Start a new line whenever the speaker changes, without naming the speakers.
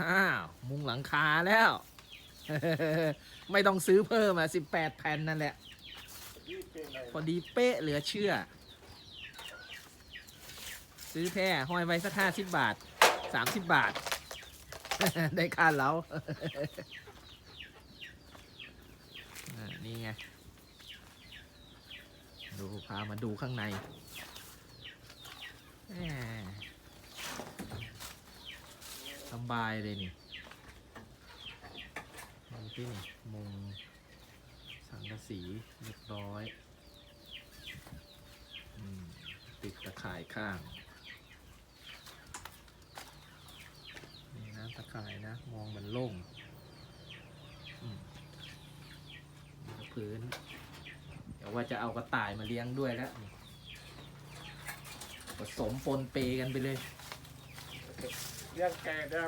อ้าวมุงหลังคาแล้ว ไม่ต้องซื้อเพิ่มอะสิบแปดแผ่นนั่นแหละ พอดีเป๊ะเหลือเชื่อ ซื้อแท้ห้อยไว้สักห้าสิบบาทสามสิบบาท ได้ค่าเล้าอ่านี่ไง ดูพามาดูข้างในแหม่ สบายเลยนี่ดูที่นี่มุงสังกะสีเรียบร้อยอติดตะข่ายข้าง นี่นะตะข่ายนะ มองมันโล่งอืมนี่ก็พื้น เดี๋ยวว่าจะเอากระต่ายมาเลี้ยงด้วยแล้วผสมปนเปกันไปเลย
เลี้ยงแกะได้